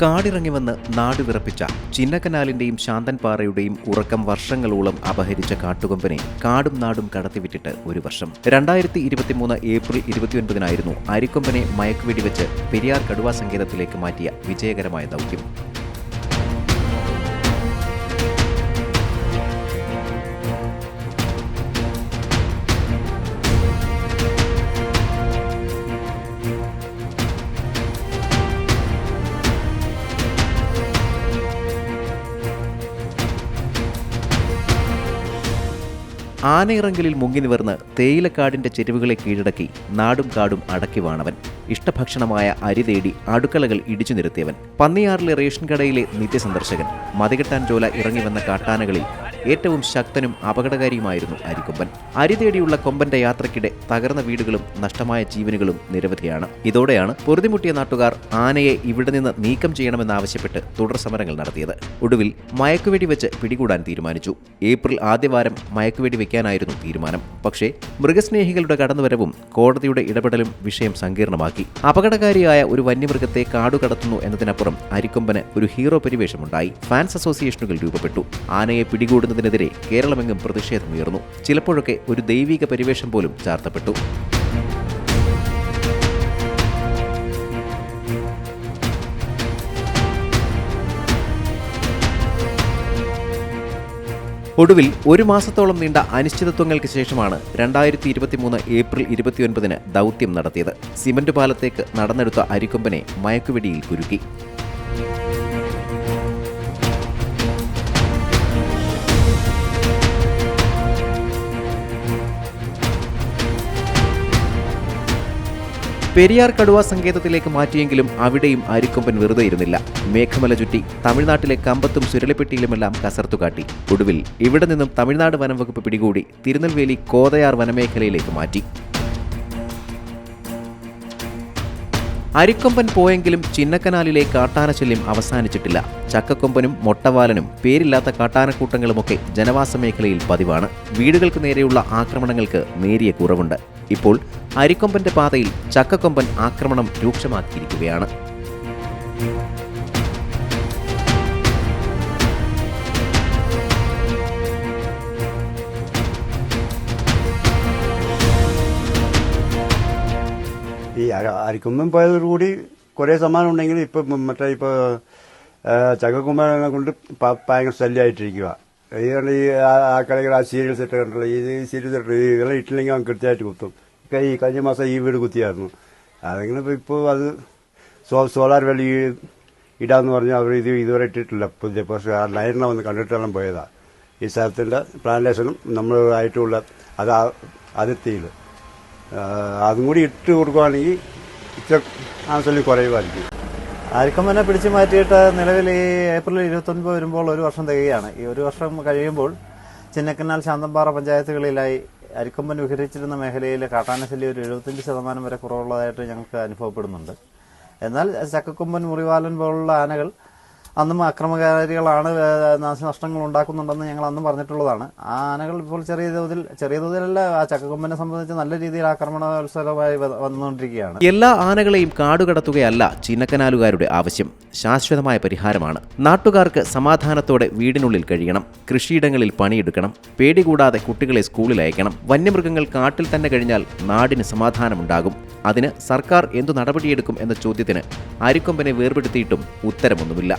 കാടിറങ്ങി വന്ന് നാട് വിറപ്പിച്ച ചിന്നക്കനാലിന്റെയും ശാന്തൻപാറയുടെയും ഉറക്കം വർഷങ്ങളോളം അപഹരിച്ച കാട്ടുകൊമ്പനെ കാടും നാടും കടത്തിവിട്ടിട്ട് ഒരു വർഷം. രണ്ടായിരത്തി ഇരുപത്തിമൂന്ന് ഏപ്രിൽ ഇരുപത്തിയൊൻപതിനായിരുന്നു അരിക്കൊമ്പനെ മയക്കുവെടിവെച്ച് പെരിയാർ കടുവാ സങ്കേതത്തിലേക്ക് മാറ്റിയ വിജയകരമായ ദൗത്യം. ആനയിറങ്കലിൽ മുങ്ങി നിവർന്ന് തേയിലക്കാടിന്റെ ചെരുവുകളെ കീഴടക്കി നാടും കാടും അടക്കി വാണവൻ. ഇഷ്ടഭക്ഷണമായ അരി തേടി അടുക്കളകൾ ഇടിച്ചു നിരത്തിയവൻ. പന്നിയാറിലെ റേഷൻ കടയിലെ നിത്യസന്ദർശകൻ. മതികെട്ടാൻ ജോല ഇറങ്ങി വന്ന കാട്ടാനകളിൽ ഏറ്റവും ശക്തനും അപകടകാരിയുമായിരുന്നു അരിക്കൊമ്പൻ അരി തേടിയുള്ള കൊമ്പന്റെ യാത്രക്കിടെ തകർന്ന വീടുകളും നഷ്ടമായ ജീവനുകളും നിരവധിയാണ്. ഇതോടെയാണ് പൊറുതിമുട്ടിയ നാട്ടുകാർ ആനയെ ഇവിടെ നിന്ന് നീക്കം ചെയ്യണമെന്നാവശ്യപ്പെട്ട് തുടർ സമരങ്ങൾ നടത്തിയത്. ഒടുവിൽ മയക്കുവെടി വെച്ച് പിടികൂടാൻ തീരുമാനിച്ചു. ഏപ്രിൽ ആദ്യവാരം മയക്കുവെടി വെക്കാനായിരുന്നു തീരുമാനം. പക്ഷേ മൃഗസ്നേഹികളുടെ കടന്നുവരവും കോടതിയുടെ ഇടപെടലും വിഷയം സങ്കീർണമാക്കി. അപകടകാരിയായ ഒരു വന്യമൃഗത്തെ കാടുകടത്തുന്നു എന്നതിനപ്പുറം അരിക്കൊമ്പന് ഒരു ഹീറോ പരിവേഷമുണ്ടായി. ഫാൻസ് അസോസിയേഷനുകൾ രൂപപ്പെട്ടു. ആനയെ പിടികൂടുന്നതിനെതിരെ കേരളമെങ്ങും പ്രതിഷേധമുയർന്നു ചിലപ്പോഴൊക്കെ ഒരു ദൈവിക പരിവേഷം പോലും ചാർത്തപ്പെട്ടു. ഒടുവിൽ ഒരു മാസത്തോളം നീണ്ട അനിശ്ചിതത്വങ്ങൾക്ക് ശേഷമാണ് രണ്ടായിരത്തി ഇരുപത്തിമൂന്ന് ഏപ്രിൽ ഇരുപത്തിയൊൻപതിന് ദൗത്യം നടത്തിയത്. സിമന്റ് പാലത്തേക്ക് നടന്നെടുത്ത അരിക്കൊമ്പനെ മയക്കുവെടിയിൽ കുരുക്കി. പെരിയാർ കടുവ സങ്കേതത്തിലേക്ക് മാറ്റിയെങ്കിലും അവിടെയും അരിക്കൊമ്പൻ വെറുതെ ഇരുന്നില്ല. മേഘമല ചുറ്റി തമിഴ്നാട്ടിലെ കമ്പത്തും സുരളിപ്പെട്ടിയിലുമെല്ലാം കസർത്തുകാട്ടി. ഒടുവിൽ ഇവിടെ നിന്നും തമിഴ്നാട് വനം വകുപ്പ് പിടികൂടി തിരുനെൽവേലി കോതയാർ വനമേഖലയിലേക്ക് മാറ്റി. അരിക്കൊമ്പൻ പോയെങ്കിലും ചിന്നക്കനാലിലെ കാട്ടാനശല്യം അവസാനിച്ചിട്ടില്ല. ചക്കക്കൊമ്പനും മൊട്ടവാലനും പേരില്ലാത്ത കാട്ടാനക്കൂട്ടങ്ങളുമൊക്കെ ജനവാസ മേഖലയിൽ പതിവാണ്. വീടുകൾക്ക് നേരെയുള്ള ആക്രമണങ്ങൾക്ക് നേരിയ കുറവുണ്ട്. ഇപ്പോൾ അരിക്കൊമ്പന്റെ പാതയിൽ ചക്കക്കൊമ്പൻ ആക്രമണം രൂക്ഷമാക്കിയിരിക്കുകയാണ്. ഈ അര- അരിക്കൊമ്പൻ പോയതോടുകൂടി കുറേ സമ്മാനം ഉണ്ടെങ്കിൽ ഇപ്പൊ മറ്റേ ഇപ്പൊ ചകകുമാരനെ കൊണ്ട് ഭയങ്കര ശല്യമായിട്ടിരിക്കുക ഈ ആ- ആ കളികൾ ആ സീരിയൽ സെറ്റ് കണ്ടുള്ള ഈ സീരിയൽ സെറ്റ് ഇതെല്ലാം ഇട്ടില്ലെങ്കിൽ അവൻ കൃത്യമായിട്ട് കുത്തും. ഈ കഴിഞ്ഞ മാസം ഈ വീട് കുത്തിയായിരുന്നു. അതെങ്ങനെ ഇപ്പൊ ഇപ്പോൾ അത് സോ സോളാർ വെള്ളി ഇടാന്ന് പറഞ്ഞാൽ അവർ ഇത് ഇതുവരെ ഇട്ടിട്ടില്ല. പുതിയ പക്ഷേ ആ ലൈനിനെ വന്ന് കണ്ടിട്ടെല്ലാം പോയതാ. ഈ സ്ഥലത്തിന്റെ പ്ലാന്റേഷനും നമ്മളായിട്ടുള്ള അത് അതിർത്തിയിൽ. അതും കൂടി ഇട്ട് കൊടുക്കുവാണെങ്കിൽ ഇച്ചിരി ആവശ്യം കുറയുമായിരിക്കും. തന്നെ പിടിച്ചു മാറ്റിയിട്ട് നിലവിൽ ഈ ഏപ്രിൽ ഇരുപത്തൊൻപത് വരുമ്പോൾ ഒരു വർഷം തികയാണ്. ഈ ഒരു വർഷം കഴിയുമ്പോൾ ചിന്നക്കനാൽ ശാന്തമ്പാറ പഞ്ചായത്തുകളിലായി അരിക്കൊമ്പൻ വിഹരിച്ചിരുന്ന മേഖലയിൽ കാട്ടാനശല്യം ഒരു എഴുപത്തഞ്ച് ശതമാനം വരെ കുറവുള്ളതായിട്ട് ഞങ്ങൾക്ക് അനുഭവപ്പെടുന്നുണ്ട്. എന്നാൽ ചക്കക്കൊമ്പൻ മുറിവാലൻ പോലുള്ള ആനകൾ അന്നും അക്രമകാരികളാണ് നാശനഷ്ടങ്ങൾ ഉണ്ടാക്കുന്നുണ്ടെന്ന് ഞങ്ങൾ അന്നും പറഞ്ഞിട്ടുള്ളതാണ്. ആ ആനകൾ ഇപ്പോൾ ചെറിയ തോതിൽ ചെറിയ തോതിലല്ല ആ ചക്കക്കൊമ്പനെ സംബന്ധിച്ച് നല്ല രീതിയിൽ ആക്രമണോത്സവമായി വന്നുകൊണ്ടിരിക്കുകയാണ്. എല്ലാ ആനകളെയും കാടുകടത്തുകയല്ല ചിന്നക്കനാലുകാരുടെ ആവശ്യം. ശാശ്വതമായ പരിഹാരമാണ്. നാട്ടുകാർക്ക് സമാധാനത്തോടെ വീടിനുള്ളിൽ കഴിയണം. കൃഷിയിടങ്ങളിൽ പണിയെടുക്കണം. പേടി കൂടാതെ കുട്ടികളെ സ്കൂളിൽ അയക്കണം. വന്യമൃഗങ്ങൾ കാട്ടിൽ തന്നെ കഴിഞ്ഞാൽ നാടിന് സമാധാനമുണ്ടാകും. അതിന് സർക്കാർ എന്തു നടപടിയെടുക്കും എന്ന ചോദ്യത്തിന് അരിക്കൊമ്പനെ വേർപെടുത്തിയിട്ടും ഉത്തരമൊന്നുമില്ല.